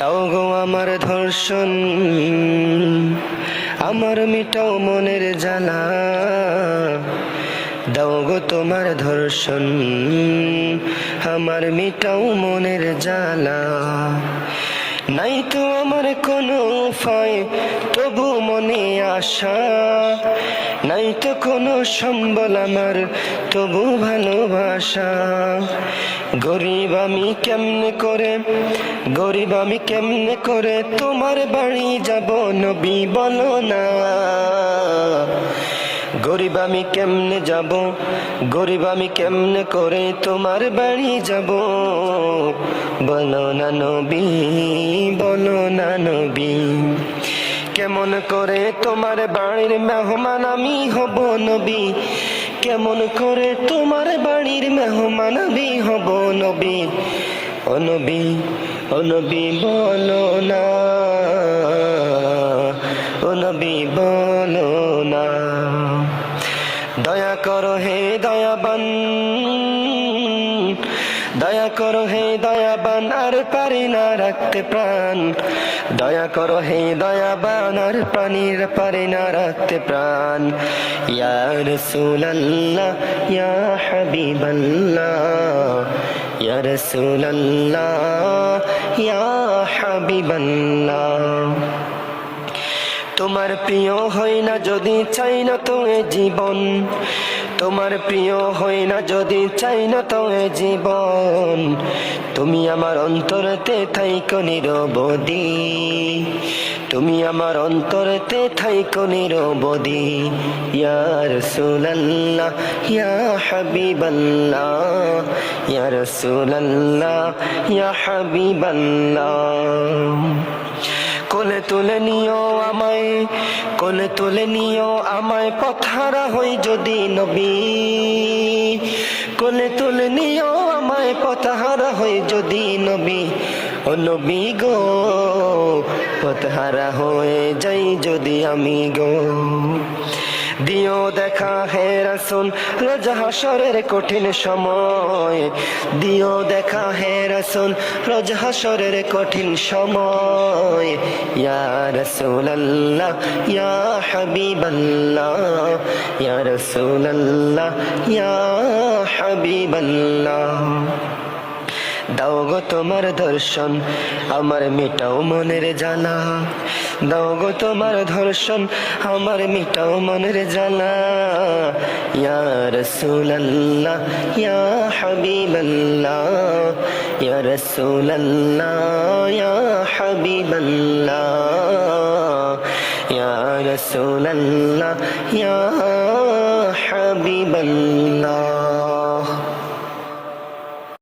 দাও গো আমার ধর্ষণ, আমার মিটাও মনের জ্বালা। দাও গো তোমার ধর্ষণ, আমার মিটাও মনের জ্বালা। নাই তো আমার কোনো উপায়, তবু মনে আশা। নাই তো কোনো সম্বল আমার, তবু ভালোবাসা। গরিব আমি কেমনে করে, গরিব আমি কেমনে করে, তোমার বাড়ি যাব নবী বলো না। গরিব আমি কেমনে যাব? গরিব আমি কেমনে করে তোমার বাড়ি যাব? বলো না নবী, বলো না নবী, কেমন করে তোমার বাড়ির মেহমান আমি হব নবী? কেমন করে তোমার বাড়ির মেহমান আমি হব নবী? ও নবী ও নবী, বলো না। ও নবী, বলো না। দয়া করো হে দয়াবান, দয়া করো হে দয়াবান, আর পারি না রাখতে প্রাণ। দয়া করো হে দয়াবান, আর প্রাণীর পারি না রাখতে প্রাণ। ইয়া রাসূলুল্লাহ, ইয়া হাবিবাল্লাহ, ইয়া রাসূলুল্লাহ, ইয়া হাবিবাল্লাহ। তোমার প্রিয় হয় না যদি চাই না তো এ জীবন। তোমার প্রিয় হয় না যদি চাই না তো এ জীবন। তুমি আমার অন্তরতে থাইকো নিরবদি তুমি আমার অন্তরতে থাইকো নিরবদি ইয়া রাসূলুল্লাহ, ইয়া হাবিবাল্লাহ, ইয়া রাসূলুল্লাহ, ইয়া হাবিবাল্লাহ। তুলে নিও আমায়, কোলে তুলে নিও আমায়, পথারা হই যদি নবী। কোলে তুলে নিও আমায়, পথারা হই যদি নবী। ও নবী গো পথহারা হয়ে যাই যদি আমি গো। দিও দেখা হে রাসুল, রোজ হাসরের কঠিন সময়। দিও দেখা হে রাসুল, রোজ হাসরের কঠিন সময়। ইয়া রাসূল আল্লাহ ইয়া হাবিব আল্লাহ ইয়া রাসূল আল্লাহ ইয়া হাবিব আল্লাহ দাও গো তোমার দর্শন, আমার মিটাও মনের জ্বালা। দাও গো তোমার দর্শন আমার মিটাও মনের জ্বালা। ইয়া রাসূলুল্লাহ, ইয়া হাবিবাল্লাহ, ইয়া রাসূলুল্লাহ, ইয়া হাবিবাল্লাহ, ইয়া রাসূলুল্লাহ, ইয়া হাবিবাল্লাহ।